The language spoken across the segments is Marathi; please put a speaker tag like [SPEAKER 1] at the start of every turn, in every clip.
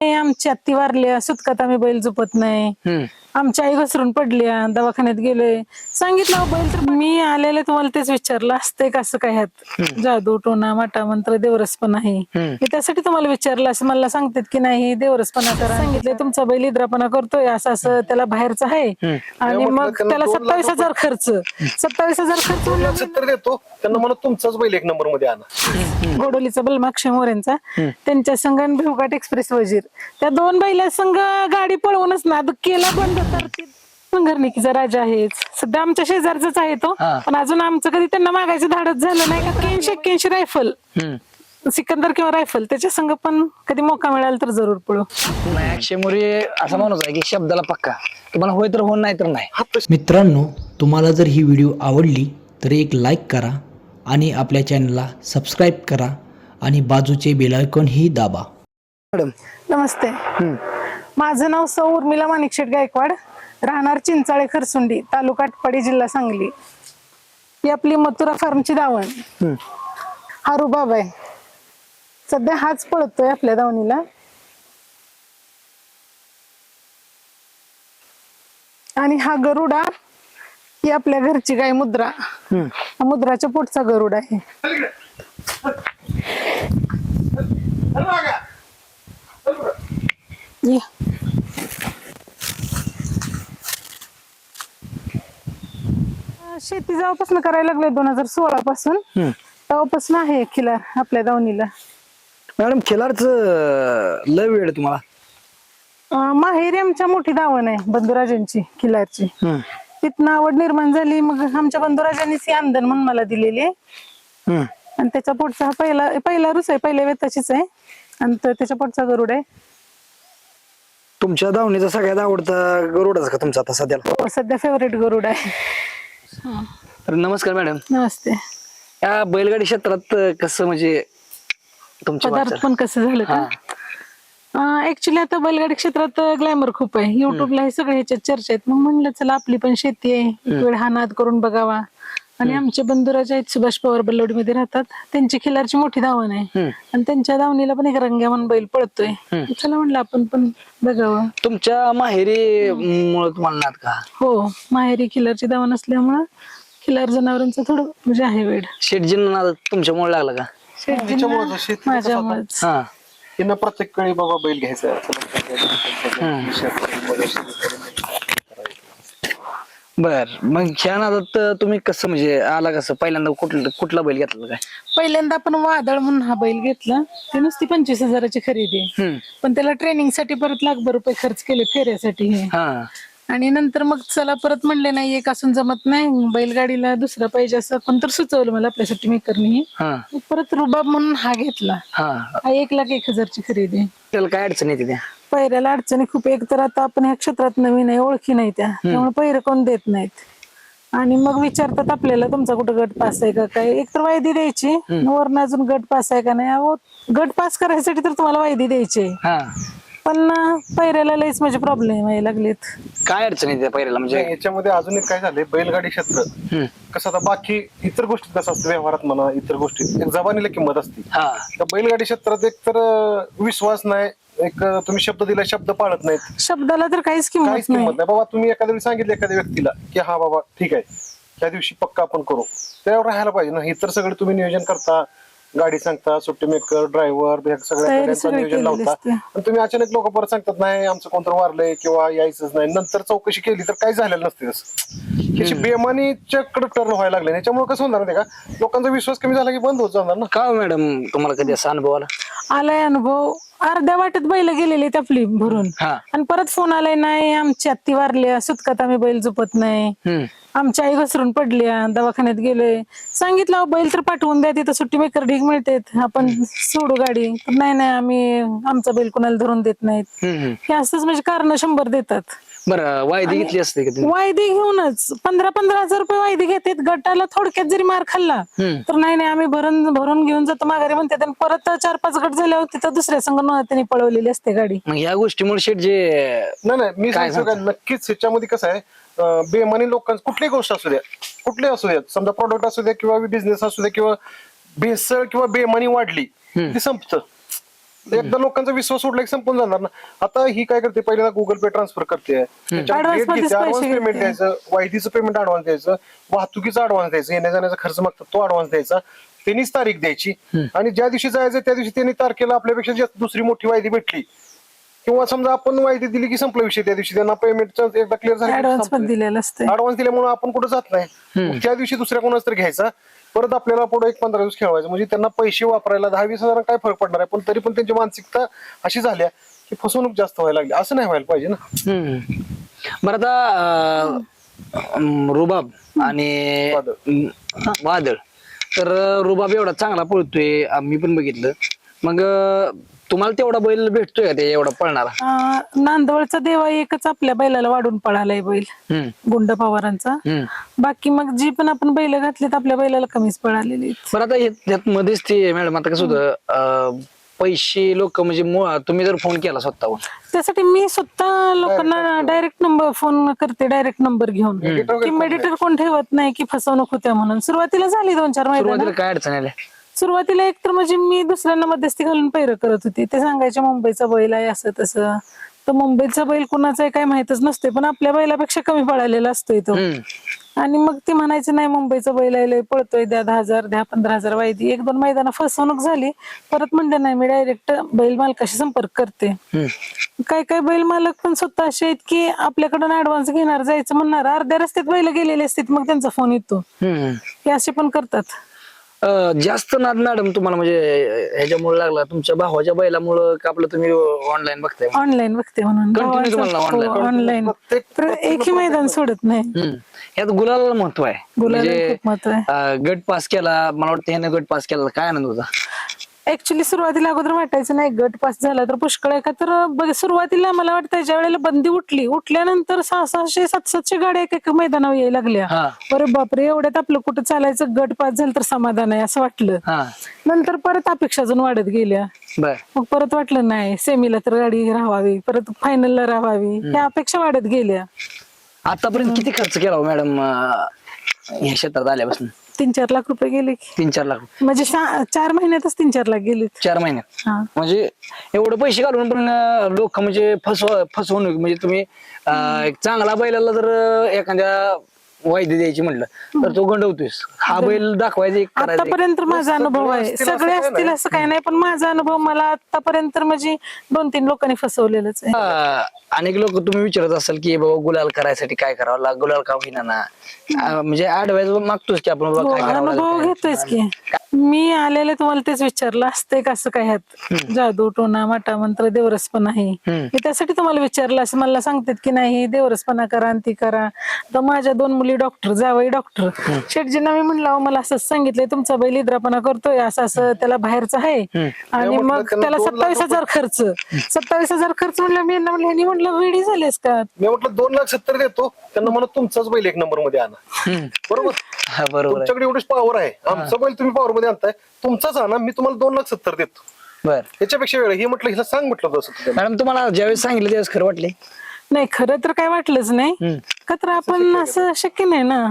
[SPEAKER 1] "ए, आमची आत्ती वारल्या सुतकात आम्ही बैल झोपत नाही.
[SPEAKER 2] हम्म.
[SPEAKER 1] आमची आई घसरून पडल्या दवाखान्यात गेलोय सांगितलं अहो, बैल तर मी आलेले तुम्हाला तेच विचारलं असतंय का? असं काय ह्यात? जादू टोना माटा मंत्र देवरस पण आहे.
[SPEAKER 2] हम्म.
[SPEAKER 1] मी त्यासाठी तुम्हाला विचारलं असं मला सांगतात की नाही देवरसपणा करा. सांगितलं. तुमचा बैल इद्रापणा करतोय असं असं त्याला बाहेरचं आहे. आणि मग त्याला सत्तावीस हजार खर्च. सत्तावीस हजार खर्च म्हणलं
[SPEAKER 3] सत्तर देतो. त्यांना म्हणत तुमचाच बैल एक नंबरमध्ये आणा.
[SPEAKER 1] गोडोलीचा बलमाक्षी मोरेंचा त्यांच्या संघ आणि भिवघाट एक्सप्रेस वजीर. त्या दोन बैला संघ गाडी पळवूनच नाद केला बंद तर ते संघर्निकीचा राजा आहेच. सध्या आमच्या शेजारचाच आहे तो. पण अजून आमचं कधी त्यांना मागायचं धाडच झालं नाही का? एक्क्याऐंशी एक्क्याऐंशी रायफल. सिकंदर किंवा रायफल त्याच्या संघ पण कधी मौका मिळाला तर जरूर पळू.
[SPEAKER 2] नाही अक्षय मोरे असा माणूस आहे की शब्दाला पक्का. तुम्हाला होय तर हो नाही तर नाही.
[SPEAKER 4] मित्रांनो तुम्हाला जर ही व्हिडिओ आवडली तर एक लाईक करा आणि आपल्या चॅनलला सबस्क्राईब करा आणि बाजूचे बेलायकॉनही दाबा.
[SPEAKER 2] मॅडम.
[SPEAKER 1] नमस्ते. माझं नाव सौ उर्मिला माणिकशेठ गायकवाड. राहणार चिंचाळे खरसुंडी तालुका आटपाडी जिल्हा सांगली. ही आपली मथुरा फार्मची दावण. हा रुबाब आहे. सध्या हाच पळतोय आपल्या दावणीला. आणि हा गरुडा ही आपल्या घरची गाय मुद्रा. हा मुद्राच्या पोटचा गरुड आहे. शेती जेव्हापासून करायला लागले दोन हजार सोळा पासून तेव्हापासून आहे खिलार आपल्या दावणीला.
[SPEAKER 2] मॅडम खिलारच लय वेळ तुम्हाला?
[SPEAKER 1] अं, माहेरी आमच्या मोठी दावण आहे बंधुराजांची खिलारची.
[SPEAKER 2] हम्म.
[SPEAKER 1] तिथनं आवड निर्माण झाली. मग आमच्या बंधुराजांनीच ही आमदन म्हणून मला दिलेली. आहे
[SPEAKER 2] हम्म.
[SPEAKER 1] आणि त्याच्या पोटचा हा पहिला पहिला रुस आहे पहिल्या वेताचीच आहे. आणि तो त्याच्या पोटचा गरुड आहे.
[SPEAKER 2] तुमच्या धावणीचा सगळ्यात आवडता गरुडच का तुमचा आता सध्याला
[SPEAKER 1] हो, सध्या फेवरेट गरुड आहे.
[SPEAKER 2] तर नमस्कार मॅडम.
[SPEAKER 1] नमस्ते.
[SPEAKER 2] या बैलगाडी क्षेत्रात कसं म्हणजे तुमच्या
[SPEAKER 1] पदार्थ
[SPEAKER 2] वाटचाल?
[SPEAKER 1] पण कसं झालं का? ऍक्च्युली आता बैलगाडी क्षेत्रात ग्लॅमर खूप आहे. युट्यूबला हे सगळे ह्याच्यात चर्चा आहेत. मग म्हणलं चला आपली पण शेती आहे. एक वेळ हा नाद करून बघावा. आणि आमचे बंधुराज आहेत सुभाष पवार बल्लोडी मध्ये राहतात. त्यांची खिलारची मोठी धावण आहे. आणि त्यांच्या धावणीला पण एक रंग्या म्हणून बैल पळतोय. चला म्हणलं आपण पण बघावं.
[SPEAKER 2] तुमच्या माहेरी नाद का?
[SPEAKER 1] हो माहेरी खिलारची धावण असल्यामुळं खिलार जनावरांचं थोडं म्हणजे आहे वेळ
[SPEAKER 2] शेटजींना नाद तुमच्यामुळे लागला का?
[SPEAKER 3] कसं
[SPEAKER 1] माझ्यामुळेच.
[SPEAKER 3] त्यांना प्रत्येक वेळी बाबा बैल घ्यायचा
[SPEAKER 2] बर मग ह्या नादात तुम्ही कसं म्हणजे आला कसं? पहिल्यांदा कुठला कुठला बैल घेतला काय?
[SPEAKER 1] पहिल्यांदा आपण वादळ म्हणून हा बैल घेतला. ते नुसती पंचवीस हजाराची खरेदी आहे.
[SPEAKER 2] हम्म.
[SPEAKER 1] पण त्याला ट्रेनिंगसाठी परत लाखभर रुपये खर्च केले फेऱ्यासाठी. हे
[SPEAKER 2] हा.
[SPEAKER 1] आणि नंतर मग चला परत म्हणले नाही एक असून जमत नाही बैलगाडीला दुसरा पाहिजे असं कोण तर सुचवलं मला आपल्यासाठी मेकरनी
[SPEAKER 2] हा.
[SPEAKER 1] मग परत रुबाब म्हणून हा घेतला.
[SPEAKER 2] हा.
[SPEAKER 1] हा एक लाख एक हजारची खरेदी. आहे.
[SPEAKER 2] त्याला काय अडचण येते त्या?
[SPEAKER 1] पहिऱ्याला अडचणी खूप एक तर आता आपण ह्या क्षेत्रात नवीन आहे ओळखी नाही त्या. त्यामुळे पहिरे कोण देत नाहीत. आणि मग विचारतात आपल्याला तुमचा कुठं गट पास आहे का काय? एक तर वायदी द्यायची. वरनं अजून गट पास आहे का नाही? अहो, गट पास करायसाठी तर तुम्हाला वायदी द्यायची आहे.
[SPEAKER 2] हा.
[SPEAKER 1] पण अं, पहिऱ्याला लयच म्हणजे प्रॉब्लेम आहे लागलेत.
[SPEAKER 2] काय अडचण येते पहिल्याला म्हणजे
[SPEAKER 3] याच्यामध्ये अजून एक काय झालंय बैलगाडी क्षेत्र.
[SPEAKER 2] हम्म.
[SPEAKER 3] कसं आता बाकी इतर गोष्टीत कसं असतं व्यवहारात म्हणा इतर गोष्टीत एक जबानीला किंमत असते.
[SPEAKER 2] हा.
[SPEAKER 3] त्या बैलगाडी क्षेत्रात एक तर अं, विश्वास नाही एक अं, तुम्ही शब्द दिला शब्द पाळत नाहीत.
[SPEAKER 1] शब्दाला तर काहीच
[SPEAKER 3] काहीच
[SPEAKER 1] किंमत नाही.
[SPEAKER 3] किंमत नाही. बाबा तुम्ही एखाद्या वेळी सांगितलं एखाद्या व्यक्तीला की हा बाबा ठीक आहे त्या दिवशी पक्का आपण करू. त्यावर राहायला पाहिजे ना. इतर सगळे तुम्ही नियोजन करता. गाडी सांगता सुट्टी मेकर ड्रायव्हर सगळ्या
[SPEAKER 1] तयारी
[SPEAKER 3] गाड्यांचं
[SPEAKER 1] सगळी
[SPEAKER 3] नियोजन
[SPEAKER 1] केलेली
[SPEAKER 3] लावता
[SPEAKER 1] असते.
[SPEAKER 3] आणि तुम्ही अचानक लोक परत सांगतात नाही आमचं कोणतं वारलंय किंवा यायचंच नाही. नंतर चौकशी केली तर काही झालेलं नसते तसं. त्याची बेमानीच्या कडे टर्न व्हायला लागले त्याच्यामुळे कसं होणार माहितीये का? लोकांचा विश्वास कमी झाला की बंद होत जाणार ना?
[SPEAKER 2] का हो मॅडम तुम्हाला कधी असा अनुभव आला?
[SPEAKER 1] आलाय अनुभव. अर्ध्या वाटेत बैल गेलेली आपली भरून.
[SPEAKER 2] हा.
[SPEAKER 1] आणि परत फोन आलाय नाही आमची आत्ती वारल्या सुतकात आम्ही बैल झोपत नाही.
[SPEAKER 2] हम्म.
[SPEAKER 1] आमची आई घसरून पडल्या दवाखान्यात गेलोय. सांगितलं अहो, बैल तर पाठवून द्या तिथं सुट्टी मेकर ढीग मिळतेत. आपण सोडू गाडी. नाही नाही आम्ही आमचा बैल कोणाला धरून देत नाहीत.
[SPEAKER 2] हम्म, हम्म.
[SPEAKER 1] हे असंच म्हणजे कारण शंभर देतात.
[SPEAKER 2] बरं वायदी घेतली असते का तुम्ही?
[SPEAKER 1] वायदी घेऊनच. पंधरा पंधरा हजार रुपये वायदी घेतात. गटाला थोडक्यात जरी मार खाल्ला
[SPEAKER 2] हम्म.
[SPEAKER 1] तर नाही नाही आम्ही भरून भरून घेऊन जातो माघारी म्हणतात आणि परत चार पाच गट झाल्यावर तिथं दुसऱ्या संघ त्यांनी पळवलेली असते गाडी.
[SPEAKER 2] मग या गोष्टीमुळे शेट जे
[SPEAKER 3] नाही नाही मी
[SPEAKER 2] काय
[SPEAKER 3] सांगतो का नक्कीच ह्याच्यामध्ये कसं आहे अं, बेमानी लोकांचं कुठलीही गोष्ट असू द्या कुठली असू द्या समजा प्रॉडक्ट असू द्या किंवा बिझनेस असू द्या किंवा भेसळ किंवा बेमानी वाढली ती संपतं. एकदा लोकांचा विश्वास उडला की संपून जाणार ना. आता ही काय करते? पहिल्यांदा गुगल पे ट्रान्सफर करते. पेमेंट. द्यायचं वायदीचं पेमेंट ऍडव्हान्स द्यायचं वाहतुकीचा ऍडव्हान्स द्यायचं येण्या जाण्याचा खर्च मागतात तो ऍडव्हान्स द्यायचा. त्यांनीच तारीख द्यायची. आणि ज्या दिवशी जायचं त्या दिवशी त्यांनी तारखेला आपल्यापेक्षा जास्त दुसरी मोठी वायदी भेटली. किंवा समजा आपण वायदी दिली की संपला विषय त्या दिवशी त्यांना पेमेंट एकदा क्लिअर झालं
[SPEAKER 1] दिलेलं असतं
[SPEAKER 3] ऍडव्हान्स दिल्यामुळे आपण कुठं जात नाही. त्या दिवशी दुसऱ्या कोणाच तर घ्यायचा परत आपल्याला पुढे एक पंधरा दिवस खेळवायचं. म्हणजे त्यांना पैसे वापरायला दहा वीस हजार काय फरक पडणार आहे? पण तरी पण त्यांची मानसिकता अशी झाल्या की फसवणूक जास्त व्हायला लागली. असं नाही व्हायला पाहिजे ना?
[SPEAKER 2] हम्म. बरं आता अं, रुबाब आणि
[SPEAKER 3] वादळ.
[SPEAKER 2] तर रुबाब एवढा चांगला पळतोय आम्ही पण बघितलं. मग अं, तुम्हाला तेवढा बैल भेटतोय का ते एवढा पळणारा?
[SPEAKER 1] अं, नांदवळचा देवा एकच आपल्या बैलाला वाढून पळालाय बैल.
[SPEAKER 2] हम्म,
[SPEAKER 1] गुंड पवारांचा.
[SPEAKER 2] हम्म.
[SPEAKER 1] बाकी मग जी पण आपण बैल घातलीत आपल्या बैलाला कमीच पळालेली आहेत.
[SPEAKER 2] बरं आता हे- यात मध्येच ते मॅडम आता कसं होतं अं, पैसे लोक म्हणजे मुळात तुम्ही जर फोन केला स्वतःहून.
[SPEAKER 1] त्यासाठी मी स्वतः लोकांना डायरेक्ट नंबर फोन करते डायरेक्ट नंबर घेऊन. की मेडिटर कोण ठेवत नाही की फसवणूक होत्या म्हणून. सुरुवातीला झाली दोन चार
[SPEAKER 2] सुरुवातीला
[SPEAKER 1] मैदान
[SPEAKER 2] काय अडचण आल्या
[SPEAKER 1] सुरुवातीला एक तर म्हणजे मी दुसऱ्यांना मध्यस्थी घालून पैर करत होती. ते सांगायचे मुंबईचा बैल आहे असं तसं. तर मुंबईचा बैल कुणाचा आहे काय माहितच नसते पण आपल्या बैलापेक्षा कमी पळालेला असतोय तो. आणि मग ते म्हणायचे नाही मुंबईचा बैल आहे लय पळतोय द्या दहा हजार द्या पंधरा हजार वायदी. एक दोन मैदाना फसवणूक झाली परत म्हणलं नाही मी डायरेक्ट बैल मालकाशी संपर्क करते. काय काय बैल मालक पण स्वतः असे आहेत की आपल्याकडून ऍडव्हान्स घेणार जायचं म्हणणार अर्ध्या रस्त्यात बैल गेलेले असतात मग त्यांचा फोन येतो. हे असे पण करतात.
[SPEAKER 2] अं, जास्त नाद मॅडम तुम्हाला म्हणजे ह्याच्यामुळे लागला. तुमच्या भावाच्या बैलामुळं का आपलं तुम्ही ऑनलाईन बघताय
[SPEAKER 1] ऑनलाईन बघते म्हणून.
[SPEAKER 2] Continue तुम्हाला online.
[SPEAKER 1] ऑनलाईन
[SPEAKER 3] प्रत्येक-
[SPEAKER 1] एकही मैदान सोडत नाही.
[SPEAKER 2] हम्म. यात गुलाला महत्त्व आहे.
[SPEAKER 1] गुलाला
[SPEAKER 2] म्हणजे
[SPEAKER 1] खूप महत्त्व आहे.
[SPEAKER 2] अं, गट पास केला मला वाटतं ह्याने गट पास केला काय आनंद होता?
[SPEAKER 1] ऍक्च्युली सुरुवातीला अगोदर वाटायचं नाही गट पास झाला तर पुष्कळ आहे का? तर सुरुवातीला मला वाटतं ज्या वेळेला बंदी उठली उठल्यानंतर सहा सहाशे सात सातशे गाड्या एक एक मैदानावर यायला लागल्या. अरे बापरे एवढ्यात आपलं कुठं चालायचं गट पास झालं तर समाधान आहे असं वाटलं.
[SPEAKER 2] हा.
[SPEAKER 1] नंतर परत अपेक्षा अजून वाढत गेल्या.
[SPEAKER 2] बर.
[SPEAKER 1] मग परत वाटलं नाही सेमीला तर गाडी राहावी परत फायनलला राहावी ह्या अपेक्षा वाढत गेल्या.
[SPEAKER 2] आतापर्यंत किती खर्च केला हो मॅडम ह्या क्षेत्रात आल्यापासून?
[SPEAKER 1] तीन चार लाख रुपये गेले. की
[SPEAKER 2] तीन चार लाख
[SPEAKER 1] म्हणजे सा- चार महिन्यातच तीन चार लाख गेले
[SPEAKER 2] चार महिन्यात
[SPEAKER 1] हा.
[SPEAKER 2] म्हणजे एवढे पैसे घालून पण लोक म्हणजे फसव फसवणूक. म्हणजे तुम्ही अं, एक चांगला बैलाला जर एखाद्या वायदी द्यायची म्हटलं तर तो गंडवतोय हा बैल दाखवायचा एक करायचा एक.
[SPEAKER 1] आतापर्यंत माझा अनुभव आहे.
[SPEAKER 3] असतील असं
[SPEAKER 1] सगळे
[SPEAKER 3] काही
[SPEAKER 1] असतील असं काही नाही पण माझा अनुभव मला आतापर्यंत म्हणजे दोन तीन लोकांनी फसवलेलंच आहे.
[SPEAKER 2] अं, अनेक लोक तुम्ही विचारत असाल की बाबा गुलाल करायसाठी काय करावं लाग गुलाल का होईना ना? अं, म्हणजे ऍडवाइस मागतोच की आपण बाबा
[SPEAKER 1] हो,
[SPEAKER 2] काय करावं लागेल,
[SPEAKER 1] अनुभव
[SPEAKER 2] काय नाही.
[SPEAKER 1] घेतोयच की मी आलेले तुम्हाला तेच विचारलं असतंय का असं काय ह्यात? जादू टोना माटा मंत्र देवरसपणा आहे.
[SPEAKER 2] हम्म.
[SPEAKER 1] मी त्यासाठी तुम्हाला विचारलं असं मला सांगतात की नाही देवरसपणा करा आणि ती करा. तर माझ्या दोन मुली डॉक्टर जावई डॉक्टर. शेटजींना मी म्हणलं अहो, मला असंच सांगितलंय तुमचा बैल इद्रापणा करतोय असं असं त्याला बाहेरचं आहे. आणि मग त्याला सत्तावीस हजार खर्च. सत्तावीस हजार खर्च म्हणलं मी यांना म्हणलं ह्यांनी म्हणलं रेडी झालेस का?
[SPEAKER 3] मी म्हटलं दोन लाख सत्तर देतो त्यांना म्हणत तुमचाच बैल एक नंबरमध्ये आणा. बरोबर?
[SPEAKER 2] हा बरोबर आहे.
[SPEAKER 3] तुमच्याकडे एवढीच पॉवर आहे. आमचा बैल तुम्ही पॉवर मध्ये आणताय तुमचाच आणा मी तुम्हाला दोन लाख सत्तर देतो.
[SPEAKER 2] बर.
[SPEAKER 3] याच्यापेक्षा वेळ हे म्हटलं हिला सांग म्हटलं तसं. तुझ्या
[SPEAKER 2] मॅडम तुम्हाला ज्यावेळेस सांगितलं त्यावेळेस खरं वाटले
[SPEAKER 1] नाही खरं तर काय वाटलंच नाही.
[SPEAKER 2] हम्म.
[SPEAKER 1] का तर आपण असं शक्य नाही ना.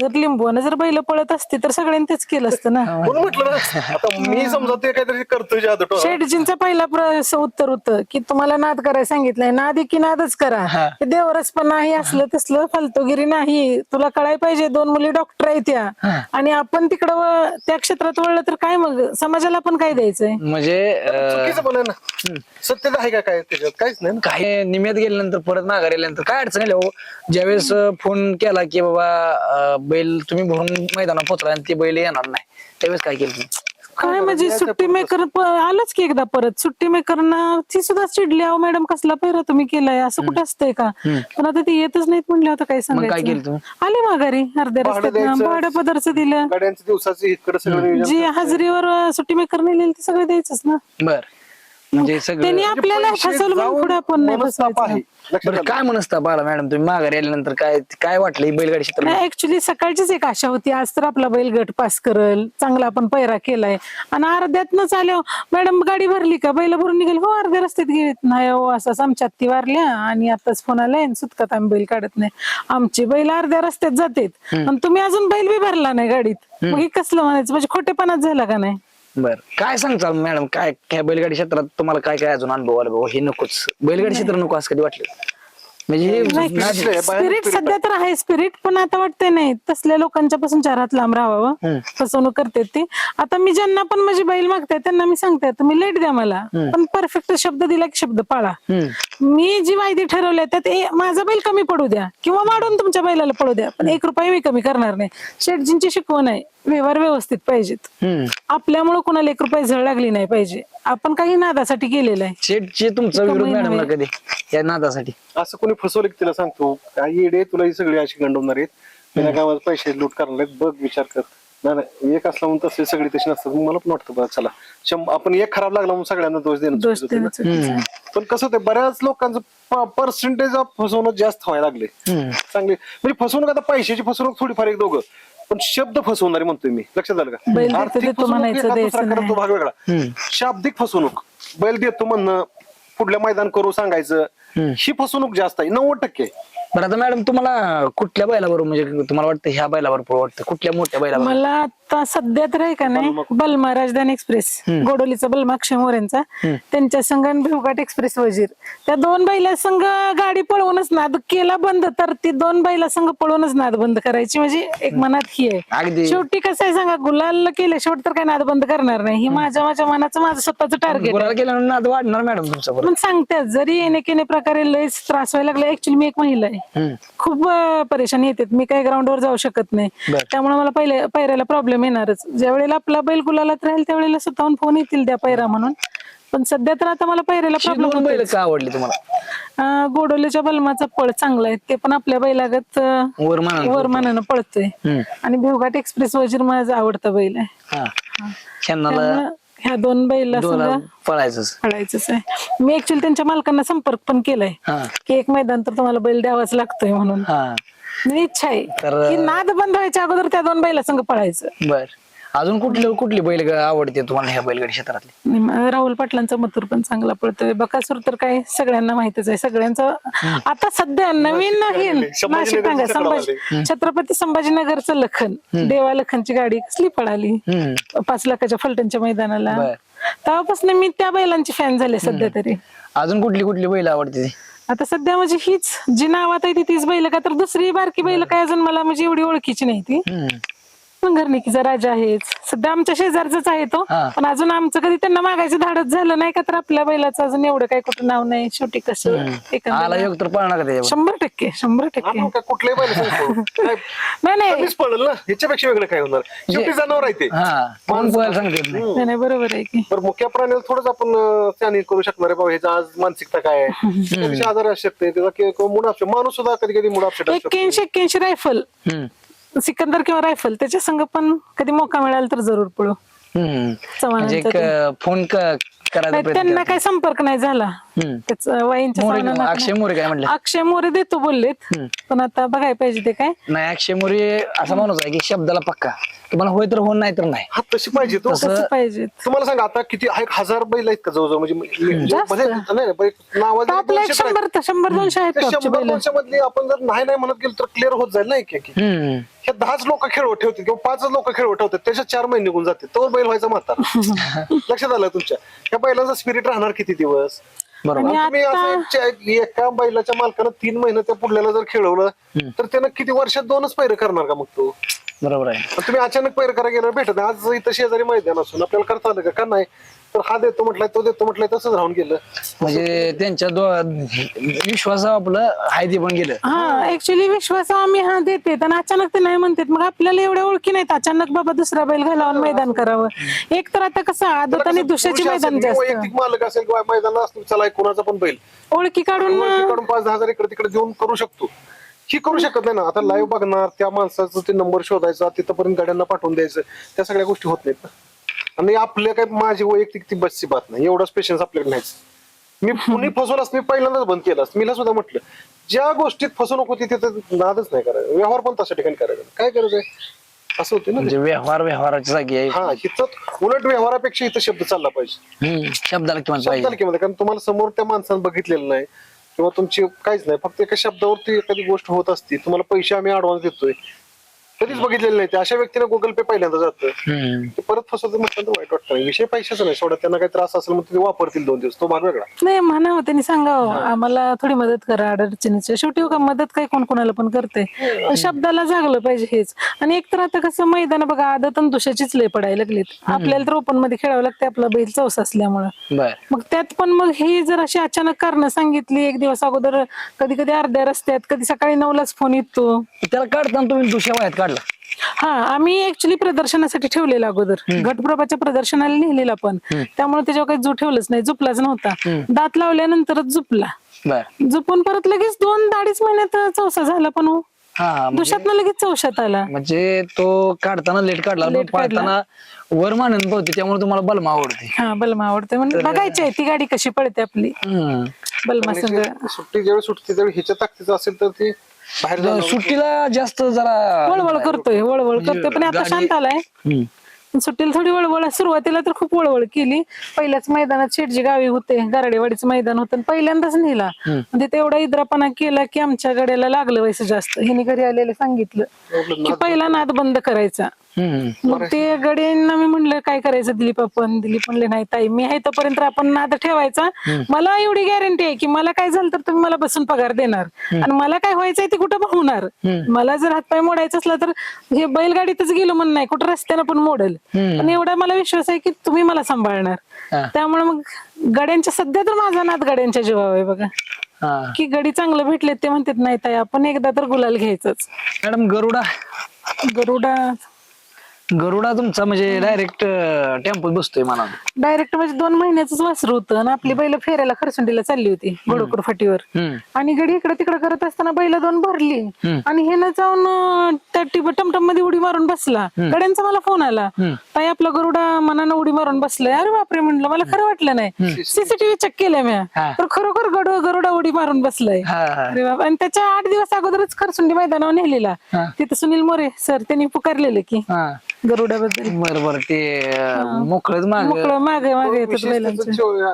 [SPEAKER 1] जर लिंबूने जर बैल पळत असते तर सगळ्यांनी तेच केलं असतं ना.
[SPEAKER 3] म्हणून म्हटलं ना आता मी समजा ते काहीतरी करतोय जादू
[SPEAKER 1] शेठजींचा पहिला प्रश्न उत्तर होतं की तुम्हाला नाद करायला सांगितलंय. नाद की नादच करा.
[SPEAKER 2] हा.
[SPEAKER 1] हे देवरच पण नाही असलं तसलं फालतूगिरी नाही. तुला कळाय पाहिजे दोन मुली डॉक्टर आहेत त्या.
[SPEAKER 2] हा.
[SPEAKER 1] आणि आपण तिकडं व- त्या क्षेत्रात वळलं तर काय मग? समाजाला पण काय द्यायचंय?
[SPEAKER 2] म्हणजे अं,
[SPEAKER 3] चुकीचं पण आहे ना. सत्य आहे का काय त्याच्यात? काहीच नाही ना.
[SPEAKER 2] काही निम्यात गेल्यानंतर परत माघार गेल्यानंतर काय अडचण आली? हो ज्यावेळेस फोन केला की बाबा बैल तुम्ही भरून मैदानात पोचला आणि ते बैल येणार नाही. त्यावेळेस काय केलं तुम्ही?
[SPEAKER 1] काय म्हणजे सुट्टी मेकर आलंच की एकदा परत. सुट्टी मेकर ना ती सुद्धा चिडली अहो मॅडम कसला पहिरा तुम्ही केलाय? असं कुठं असतंय का? पण आता ते येतच नाहीत म्हणलं आता काय
[SPEAKER 2] मग काय केलं
[SPEAKER 1] सांगायचं
[SPEAKER 2] तुम्ही?
[SPEAKER 1] आले माघारी अर्ध्या
[SPEAKER 3] भाडं
[SPEAKER 1] रस्त्यात
[SPEAKER 3] द्यायचं.
[SPEAKER 1] भाडं पदार्थ दिलं.
[SPEAKER 3] गाड्यांचं दिवसाचं इकडे सगळं नियोजन
[SPEAKER 1] जी हजेरीवर सुट्टी मेकर नेलेली ते सगळं द्यायचंच ना.
[SPEAKER 2] बर. म्हणजे सगळं
[SPEAKER 1] त्यांनी आपल्याला
[SPEAKER 3] पैसे
[SPEAKER 1] फसवलं
[SPEAKER 3] जाऊन
[SPEAKER 1] पुढे आपण नाही
[SPEAKER 3] मनस्ताप
[SPEAKER 1] फसवायचं
[SPEAKER 3] आहे. लक्षात
[SPEAKER 2] बरं
[SPEAKER 3] आलं?
[SPEAKER 2] काय म्हणता बाळा मॅडम? तुम्ही माघारी आल्यानंतर काय काय वाटलं ही बैलगाडी क्षेत्र?
[SPEAKER 1] नाही ऍक्च्युली सकाळचीच एक आशा होती. आज तर आपला बैल गट पास करल. चांगला आपण पैरा केलाय. आणि अर्ध्यातनच आल्या मॅडम गाडी भरली का? बैल भरून निघाल. हो अर्ध्या रस्त्यात गेलीत. नाही हो असंच आमच्या ती वारल्या आणि आताच फोन आलाय आणि सुटकात आम्ही बैल काढत नाही. आमची बैल अर्ध्या रस्त्यात जातेत. आणि तुम्ही अजून बैल बी भरला नाही गाडीत. मग हे कसलं म्हणायचं? म्हणजे खोटेपणाच झाला का नाही?
[SPEAKER 2] बर. काय सांगताल मॅडम? काय काय बैलगाडी क्षेत्रात तुम्हाला काय काय अजून अनुभव आला बाबा हे नकोच. बैलगाडी क्षेत्र नको असं कधी वाटलं? म्हणजे
[SPEAKER 1] स्पिरिट सध्या तर आहे. स्पिरिट पण आता वाटतंय नाही. तसल्या लोकांच्या पासून चार हात लांब राहावं. फसवणूक करते ते. आता मी ज्यांना पण माझी बैल मागताय त्यांना मी सांगते तुम्ही लेट द्या मला. पण परफेक्ट शब्द दिला की शब्द पाळा. मी जी वायदी ठरवली त्यात माझा बैल कमी पडू द्या किंवा वाढून तुमच्या बैलाला पडू द्या. पण एक रुपये मी कमी करणार नाही. शेटजींची शिकवण आहे. व्यवहार व्यवस्थित पाहिजेत. आपल्यामुळे कुणाला एक रुपये झळ लागली नाही पाहिजे. आपण काही नादासाठी केलेलं आहे.
[SPEAKER 2] शेटचे तुमचा विरोध. कधी? या नादासाठी.
[SPEAKER 3] असं कोणी फसवलं की तिला सांगतो काय येडे तुला ही सगळी अशी गंडवणार आहेत? बिना कामात पैसे लूट करणार आहेत बघ विचार कर. नाही नाही एक असला म्हणून तसे सगळी तशी नसतात. मग मला पण वाटतं बरं चला. शंभ- आपण एक खराब लागला म्हणून सगळ्यांना दोष देणं
[SPEAKER 1] दोष
[SPEAKER 3] चुकीचं होतं
[SPEAKER 1] देणं
[SPEAKER 3] ना.
[SPEAKER 1] चुकीचं आहे.
[SPEAKER 3] पण कसं होतं बऱ्याच लोकांचं पर्सेंटेज ऑफ फसवणूक जास्त व्हायला लागले. चांगली. म्हणजे फसवणूक आता पैशाची फसवणूक थोडीफार एक दोघं. पण शब्द फसवणारी म्हणतोय मी. लक्षात आलं का?
[SPEAKER 1] बैल देतो
[SPEAKER 3] आर्थिक
[SPEAKER 1] देतो
[SPEAKER 3] फसवणूक
[SPEAKER 1] म्हणायचं,
[SPEAKER 3] एका
[SPEAKER 1] द्यायचं
[SPEAKER 3] दुसरा करत
[SPEAKER 1] नाही.
[SPEAKER 3] तो भाग वेगळा. शाब्दिक फसवणूक. बैल देतो म्हणणं पुढल्या मैदान करू सांगायचं ही फसवणूक जास्त आहे नव्वद टक्के
[SPEAKER 2] बरं आता मॅडम तुम्हाला कुठल्या बैलाबरोबर म्हणजे तुम्हाला वाटतं ह्या बैलाबरोबर वाटतं? कुठल्या मोठ्या बैलाबरोबर?
[SPEAKER 1] मला आता सध्या तर आहे का नाही बलमा राजधानी एक्सप्रेस गोडोलीचा बलमा अक्षय मोरेंचा त्यांच्या संघ आणि भिवघाट एक्सप्रेस वजीर. त्या दोन बैला संघ गाडी पळवूनच नाद केला बंद तर ती दोन बैला संघ पळवूनच नाद बंद करायची म्हणजे एक मनात ही आहे.
[SPEAKER 2] अगदी.
[SPEAKER 1] शेवटी कसं आहे सांगा गुलाल केले शेवट तर काय नाद बंद करणार नाही. ही माझ्या माझ्या मनाचं माझं स्वतःचं टार्गेट
[SPEAKER 2] गुलाल केल्यानंतर नाद वाढणार मॅडम तुमचा बरोबर
[SPEAKER 1] पण सांगते जरी येणे केणे प्रकारे लयच त्रास व्हायला लागला. ऍक्च्युली मी एक महिला आहे. खूप अं, परेशानी येते मी काही ग्राउंडवर जाऊ शकत नाही.
[SPEAKER 2] बर.
[SPEAKER 1] त्यामुळे मला पहिले पैऱ्याला प्रॉब्लेम येणारच. ज्या वेळेला आपला बैल गुलालात राहील त्यावेळेला स्वतःहून फोन येतील द्या पैरा म्हणून. पण सध्या तर आता मला पैऱ्याला
[SPEAKER 2] ही
[SPEAKER 1] प्रॉब्लेम
[SPEAKER 2] दोन बैल का आवडली तुम्हाला?
[SPEAKER 1] गोडोलीच्या बलमाचा पळ चांगला आहे. ते पण आपल्या बैलागत अं,
[SPEAKER 2] वर
[SPEAKER 1] मानानं पळतोय. आणि भिवघाट एक्सप्रेस वजीर माझा आवडता बैल आहे.
[SPEAKER 2] हा.
[SPEAKER 1] त्यामुळं ह्या दोन बैला
[SPEAKER 2] दोन पळायचंच.
[SPEAKER 1] पळायचंच आहे. मी ऍक्च्युली त्यांच्या मालकांना संपर्क पण केलाय
[SPEAKER 2] हा.
[SPEAKER 1] की एक मैदान तर तुम्हाला बैल द्यावाच लागतोय म्हणून.
[SPEAKER 2] हा.
[SPEAKER 1] मी इच्छा आहे
[SPEAKER 2] तर-
[SPEAKER 1] की नाद बंद व्हायच्या अगोदर त्या दोन बैला संग पळायचं.
[SPEAKER 2] बर. अजून कुठली कुठली बैल आवडते तुम्हाला ह्या बैलगाडी क्षेत्रातली?
[SPEAKER 1] आणि मग राहुल पाटलांचा मथुर पण चांगला पळतोय. बकासूर तर काय सगळ्यांना माहितच आहे. सगळ्यांचं आता सध्या नवीन नाही नाशिक टांगा संभाजी छत्रपती संभाजीनगरचं लखन. देवा लखनची गाडी कसली पळाली?
[SPEAKER 2] हम्म.
[SPEAKER 1] पाच लाखाच्या फलटणच्या मैदानाला.
[SPEAKER 2] बर.
[SPEAKER 1] तेव्हापासून मी त्या बैलांची फॅन झाले सध्या तरी.
[SPEAKER 2] अजून कुठली कुठली बैल आवडते?
[SPEAKER 1] आता सध्या म्हणजे हीच जी नावात आहे ती तीच बैल का? तर दुसरी बारकी बैल काय अजून मला म्हणजे एवढी ओळखीची नाही ती.
[SPEAKER 2] हम्म.
[SPEAKER 1] पण घरनिकीचा राजा आहेच. सध्या आमच्या शेजारचाच आहे तो.
[SPEAKER 2] हा.
[SPEAKER 1] पण अजून आमचं कधी त्यांना मागायचं धाडच झालं नाही का तर आपल्या बैलाचं अजून एवढं काही कुठं नाव नाही. शेवटी कसं एकंदर
[SPEAKER 2] आला योग तर पळणार का त्याच्यावर
[SPEAKER 1] शंभर टक्के शंभर टक्के.
[SPEAKER 3] आपण काय कुठल्याही बैल सांगतो? काय?
[SPEAKER 1] नाही नाही.
[SPEAKER 3] कमीच पडेल ना? ह्याच्यापेक्षा वेगळं काय होणार? शेवटी जनावर आहे ते.
[SPEAKER 2] हा. कोण पळायला सांगता? येत नाही
[SPEAKER 1] नाही, नाही बरोबर आहे की.
[SPEAKER 3] तर मुख्य प्राण्याला थोडंच आपण त्याने करू शकणार आहे. बाबा ह्याचा आज मानसिकता काय आहे? आजार असू शकते. त्याचा कि- किंवा मूड माणूस सुद्धा कधी कधी मूड असतो
[SPEAKER 1] एक्क्याऐंशी एक्क्याऐंशी रायफल.
[SPEAKER 2] हम्म.
[SPEAKER 1] सिकंदर किंवा रायफल त्याच्या संग पण कधी मोका मिळाला तर जरूर पळू
[SPEAKER 2] हम्म.
[SPEAKER 1] चव्हाणांचा
[SPEAKER 2] म्हणजे एक
[SPEAKER 1] ते.
[SPEAKER 2] अं, फोन क- करायचा
[SPEAKER 1] नाही,
[SPEAKER 2] प्रयत्न
[SPEAKER 1] त्यांना
[SPEAKER 2] केला.
[SPEAKER 1] काही संपर्क नाही झाला.
[SPEAKER 2] हम्म.
[SPEAKER 1] त्याचं वाईनच्या
[SPEAKER 2] मोरे
[SPEAKER 1] सामानानं
[SPEAKER 2] अक्षय मोरे काय म्हणले?
[SPEAKER 1] अक्षय मोरे देतो बोललेत पण आता बघायला पाहिजे ते काय.
[SPEAKER 2] नाही अक्षय मोरे असा माणूस आहे की शब्दाला पक्का. तुम्हाला होय तर हो नाही तर नाही.
[SPEAKER 3] हा तशी पाहिजे. तो
[SPEAKER 2] तसं-
[SPEAKER 1] कसं पाहिजे
[SPEAKER 3] तुम्हाला सांगा आता किती एक हजार बैल आहेत का जवळजवळ? म्हणजे म्हणजे
[SPEAKER 1] जास्त.
[SPEAKER 3] म्हणजे- नाही नाही, बैल नावाजले
[SPEAKER 1] आपल्या एक
[SPEAKER 3] दोनशे तर आहेत.
[SPEAKER 1] शंभर शंभर दोनशे आहेत
[SPEAKER 3] त्या
[SPEAKER 1] टॉपचे
[SPEAKER 3] शंभर
[SPEAKER 1] बैल.
[SPEAKER 3] दोनशे मधली आपण जर नाही नाही म्हणत गेलो तर क्लिअर होत जाईल ना एक एक एक.
[SPEAKER 2] हम्म.
[SPEAKER 3] हे दहाच लोक खेळवत ठेवतील किंवा पाचच लोक खेळवत ठेवतात. त्याच्यात चार महिने निघून जाते तो बैल व्हायचा म्हातारा. लक्षात आलं तुमच्या? त्या बैलाचा स्पिरिट राहणार किती दिवस?
[SPEAKER 2] बरोबर.
[SPEAKER 1] आणि
[SPEAKER 3] तुम्ही असं एका बैलाच्या मालकानं तीन महिने त्या पुढल्याला जर खेळवलं तर त्यानं किती वर्षात दोनच पैर करणार का मग तो?
[SPEAKER 2] बरोबर आहे.
[SPEAKER 3] तुम्ही अचानक पैर करा गेल्यावर भेटत नाही. आज इथं शेजारी मैदान असून आपल्याला करता आलं का? का नाही? तर हा देतो म्हटलाय तो देतो म्हटलाय तसंच राहून गेलं.
[SPEAKER 2] म्हणजे त्यांच्या दो विश्वास आपलं हाय ते पण गेलं.
[SPEAKER 1] हा ऍक्च्युली विश्वास आम्ही हा देते. आणि अचानक ते नाही म्हणतात. मग आपल्याला एवढ्या ओळखी नाहीत. अचानक बाबा दुसरा बैल घालावून मैदान करावं. एक तर आता कसं आदत आणि दुसऱ्याची
[SPEAKER 3] पुरुष असेल,
[SPEAKER 1] मैदान
[SPEAKER 3] मी
[SPEAKER 1] जास्त.
[SPEAKER 3] वैयक्तिक मालक असेल किंवा मैदानाला असतील चला कोणाचा पण बैल.
[SPEAKER 1] ओळखी काढून
[SPEAKER 3] ओळखी काढून पाच दहा हजार इकडे तिकडे देऊन करू शकतो. ही करू शकत नाही ना. आता लाईव्ह बघणार त्या माणसाचं ते नंबर शोधायचा तिथपर्यंत गाड्यांना पाठवून द्यायचं. त्या सगळ्या गोष्टी होत नाहीत ना. आणि आपल्या काय माझी वैयक्तिक ती बसची बात नाही. एवढाच पेशन्स आपल्याकडे नाहीच. मी कुणी फसवलं असतं मी पहिल्यांदाच बंद केलं असतं मीला सुद्धा म्हटलं ज्या गोष्टीत फसवणूक होती तिथं नादच नाही करायचं. व्यवहार पण तशा ठिकाणी करायचा काय आहे? असं होते ना.
[SPEAKER 2] म्हणजे व्यवहार व्यवहाराच्या जागी आहे.
[SPEAKER 3] हा इथं उलट व्यवहारापेक्षा इथं शब्द चालला पाहिजे.
[SPEAKER 2] हम्म. शब्दाला पाहिजे.
[SPEAKER 3] शब्दाला आहे. कारण तुम्हाला समोर त्या माणसानं बघितलेलं नाही किंवा तुमची काहीच नाही. फक्त एका शब्दावरती एखादी गोष्ट होत असती तुम्हाला पैसे आम्ही ऍडव्हान्स देतोय. कधीच बघितलेलं नाही. ते अशा व्यक्तीने गुगल पे पहिल्यांदा जातं
[SPEAKER 2] हम्म.
[SPEAKER 3] ते परत फसवतं म्हटलं तर वाईट वाटतं विषय पैशाचा नाही. सोडा त्यांना काही त्रास असेल मग ते वापरतील दोन दिवस. तो भाग वेगळा.
[SPEAKER 1] नाही म्हणावं त्यांनी सांगावं. आम्हाला थोडी मदत करा अडचणीच्या शेवटी हो का मदत काय कोण कोणाला पण करते. पण शब्दाला जागलं पाहिजे हेच. आणि एक तर आता कसं मैदान बघा आदत आणि दुशाचीच लय पडायला लागलीत. आपल्याला तर ओपनमध्ये खेळावं लागते आपला बैल चौस असल्यामुळं.
[SPEAKER 2] बर.
[SPEAKER 1] मग त्यात पण मग ही जर अशी अचानक कारण सांगितली एक दिवस अगोदर कधी कधी अर्ध्या रस्त्यात कधी सकाळी नऊलाच फोन येतो.
[SPEAKER 2] त्याला काढताना तुम्ही दुसऱ्या वयात काढला?
[SPEAKER 1] हा आम्ही ऍक्च्युली प्रदर्शनासाठी ठेवलेला अगोदर. घटप्रभाच्या प्रदर्शनाला लिहिलेला पण. त्यामुळे त्याच्यावर काही जू ठेवलंच नाही. झुपलाच नव्हता. दात लावल्यानंतरच झुपला.
[SPEAKER 2] बर.
[SPEAKER 1] झुपून परत लगेच दोन अडीच महिन्यात चौसा झाला पण हो.
[SPEAKER 2] म्हणजे-
[SPEAKER 1] दुशातनं लगेच चौशात आला.
[SPEAKER 2] म्हणजे तो काढताना लेट काढला.
[SPEAKER 1] काढला.
[SPEAKER 2] पाळताना वर मानून पोहते त्यामुळे तुम्हाला बलमा आवडते.
[SPEAKER 1] हा बलमा आवडते. म्हणजे बघायची आहे ती गाडी कशी पडते आपली. बलमा संग
[SPEAKER 3] सुट्टी ज्यावेळी सुटते त्यावेळी ह्याच्या ताकदीचं असेल तर ती बाहेर
[SPEAKER 2] सुट्टीला जास्त जरा
[SPEAKER 1] वळवळ करतोय वळवळ करतोय पण आता
[SPEAKER 2] गाडी-
[SPEAKER 1] शांत आलाय.
[SPEAKER 2] हम्म.
[SPEAKER 1] सुट्टीला थोडी वळवळ सुरुवातीला तर खूप वळवळ केली. पहिल्याच मैदानात शेटजी गावी होते गारडेवाडीचं मैदान होतं आणि पहिल्यांदाच नेला. म्हणजे तेवढा इद्रापणा केला की आमच्या गड्याला लागलं व्हायचं जास्त. हिने घरी आलेलं सांगितलं की पहिला नाद बंद करायचा. मग ते गड्यांना मी म्हणलं काय करायचं दिलीप आपण? दिलीप म्हणले नाही ताई मी आहे तोपर्यंत आपण नाद ठेवायचा. मला एवढी गॅरंटी आहे की मला काय झालं तर तुम्ही मला बसून पगार देणार. आणि मला काय व्हायचंय ते कुठं होणार मला जर हातपाय मोडायचं असलं तर हे बैलगाडीतच गेलो म्हणून नाही. कुठं रस्त्यानं पण मोडेल. पण एवढा मला विश्वास आहे की तुम्ही मला सांभाळणार. त्यामुळे मग गड्यांच्या सध्या तर माझा नाद गड्यांच्या जीवावर आहे बघा. की गडी चांगलं भेटले ते म्हणतात नाही ताई आपण एकदा तर गुलाल घ्यायचंच.
[SPEAKER 2] मॅडम गरुडा.
[SPEAKER 1] गरुडा.
[SPEAKER 2] गरुडा तुमचा म्हणजे डायरेक्ट टेम्पोत बसतोय मला
[SPEAKER 1] डायरेक्ट म्हणजे दोन महिन्याच वासरू होतं आणि आपली बैल फेऱ्याला खरसुंडीला चालली होती गोडोकर फाटीवर.
[SPEAKER 2] हम्म.
[SPEAKER 1] आणि गडी इकडे तिकडे करत असताना बैल दोन भरली. आणि हे ना जाऊन अं, त्या टिप टमटममध्ये उडी मारून बसला. गड्यांचा मला फोन आला. ताई आपला गरुडा मनानं उडी मारून बसलाय. अरे बापरे म्हणलं मला खरं वाटलं नाही. सीसीटीव्ही चेक केलं मी
[SPEAKER 2] हा.
[SPEAKER 1] तर खरोखर गडू गरुडा उडी मारून बसलाय.
[SPEAKER 2] हा, हा.
[SPEAKER 1] अरे बाबा आणि त्याच्या आठ दिवस अगोदरच खरसुंडी मैदानावर नेलेला.
[SPEAKER 2] हा.
[SPEAKER 1] तिथं सुनील मोरे सर त्यांनी पुकारलेलं की.
[SPEAKER 2] हा.
[SPEAKER 1] गरुडाबद्दल.
[SPEAKER 2] बर बर. ते मोकळच माग.
[SPEAKER 1] मोकळं मागे मागे येतात बैलांचं.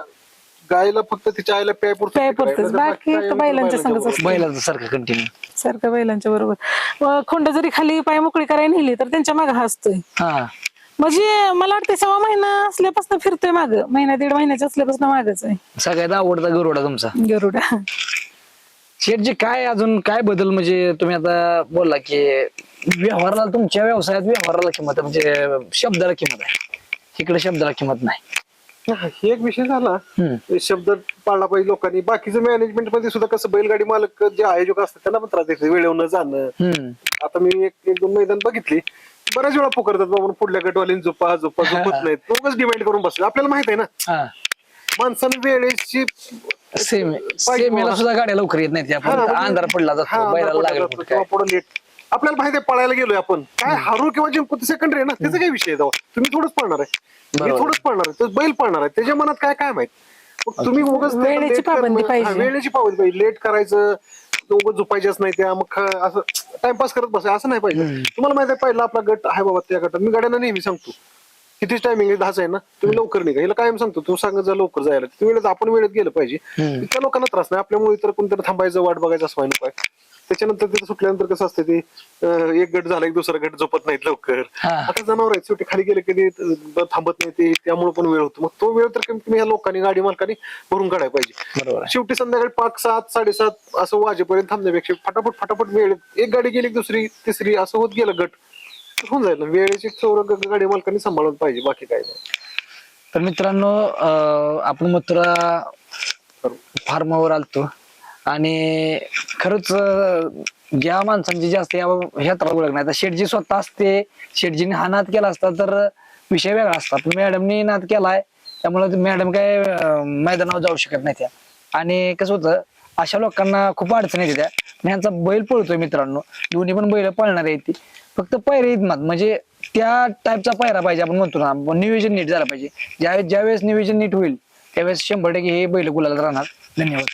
[SPEAKER 3] गायला फक्त तिच्या आईला प्यायपुरतं
[SPEAKER 1] प्यायपुरतंच. बाकी तर बैलांच्या संगच असतं.
[SPEAKER 2] बैलाचं सारखं कंटिन्यू
[SPEAKER 1] सारखं बैलांच्या बरोबर. व खोंड जरी खाली पाय मोकळी करायला नेली तर त्यांच्या मागे हसतोय.
[SPEAKER 2] हा.
[SPEAKER 1] म्हणजे मला वाटतं सव्वा महिना असल्यापासून फिरतोय माग. महिना दीड महिन्याच्या असल्यापासून मागच आहे.
[SPEAKER 2] सगळ्यात आवडता गरुडा तुमचा.
[SPEAKER 1] गरुडा.
[SPEAKER 2] शेठजी काय अजून काय बदल? म्हणजे तुम्ही आता बोलला की व्यवहाराला तुमच्या व्यवसायात व्यवहाराला किंमत आहे. म्हणजे शब्दाला किंमत आहे. इकडे शब्दाला किंमत नाही.
[SPEAKER 3] हे एक विषय झाला.
[SPEAKER 2] हम्म.
[SPEAKER 3] शब्द पाळला पाहिजे लोकांनी. बाकीचं मॅनेजमेंटमध्ये सुद्धा कसं बैलगाडी मालक जे आयोजक असतात त्यांना पण त्रास देतात. वेळेवर न जाणं.
[SPEAKER 2] हम्म.
[SPEAKER 3] आता मी एक एक दोन मैदान बघितली. बऱ्याच वेळा पुकारतात बाबा पुढल्या गटवालीन झोपा झोपा झोपत नाहीत. उगाच डिमांड करून बसले. आपल्याला माहीत आहे ना?
[SPEAKER 2] हा.
[SPEAKER 3] माणसानं वेळेची
[SPEAKER 2] सेम सेमेला सुद्धा गाड्या लवकर येत नाहीत.
[SPEAKER 3] हा,
[SPEAKER 2] आपण
[SPEAKER 3] म्हणजे-
[SPEAKER 2] अंधार पडला जातो बैलाला लागलं कुठं काय.
[SPEAKER 3] पुढे लेट आपल्याला माहिती आहे पळायला गेलोय आपण. काय हरू किंवा जिंकू ते सेकंडरी आहे ना त्याचा काही विषय तेव्हा. तुम्ही थोडंच पळणार आहे. मी. थोडंच पळणार आहे. तर बैल पळणार आहे. त्याच्या मनात काय काय माहीत? मग तुम्ही उगाच
[SPEAKER 1] वेळेची पाबंदी पाहिजे.
[SPEAKER 3] वेळेची पाबंदी पाहिजे. लेट करायचं उगाच झोपायचंच नाही त्या. मग असं टाइमपास करत बसाय असं नाही पाहिजे. तुम्हाला माहिती आहे पहिला आपला गट आहे बाबा त्या गटात. मी गाड्यांना नेहमी सांगतो. कितीच टायमिंग आहे दहाच आहे ना तुम्ही लवकर निघा. हिला कायम सांगतो तू सांगत जा लवकर जायला. तिथे वेळेत आपण वेळेत गेलं पाहिजे. त्या लोकांना त्रास नाही. आपल्यामुळे तर कोणतरी थांबायचं वाट बघायचं असं व्हायला पाहिजे त्याच्यानंतर तिथे सुटल्यानंतर कसं असतं ते एक गट झाला एक दुसरा गट झोपत नाहीत लवकर. आता जनावर आहेत शेवटी खाली गेले कधी थांबत नाही ते त्यामुळे पण वेळ होतो. मग तो वेळ तर कमीत कमी ह्या लोकांनी गाडी मालकांनी भरून काढायला पाहिजे. शेवटी संध्याकाळी पाच सात साडेसात असं वाजेपर्यंत थांबण्यापेक्षा फटाफट फटाफट वेळ एक गाडी गेली दुसरी तिसरी असं होत गेलं गट. होऊन जाईल ना. वेळेची चौरंग गाडी मालकांनी सांभाळून पाहिजे बाकी काय नाही.
[SPEAKER 2] तर मित्रांनो अं, आपण मथुरा फार्मावर आलतो. आणि खरंच अं, ज्या माणसांची जास्त या ह्यात ओळख नाही आता शेटजी स्वतः असते शेटजीने हा नाद केला असता तर विषय वेगळा असता. पण मॅडमनी नाद केलाय त्यामुळे मॅडम काय अं, मैदानावर जाऊ शकत नाही त्या. आणि कसं होतं अशा लोकांना खूप अडचण येते त्या. आणि ह्यांचा बैल पळतोय मित्रांनो. दोन्ही पण बैल पळणार आहे ती. फक्त पायऱ्या येत नाहीत म्हणजे त्या टाईपचा पायरा पाहिजे आपण म्हणतो ना. नियोजन नीट झालं पाहिजे. ज्यावेळेस ज्यावेळेस नियोजन नीट होईल त्यावेळेस शंभर टक्के हे बैल गुलाल राहणार. धन्यवाद.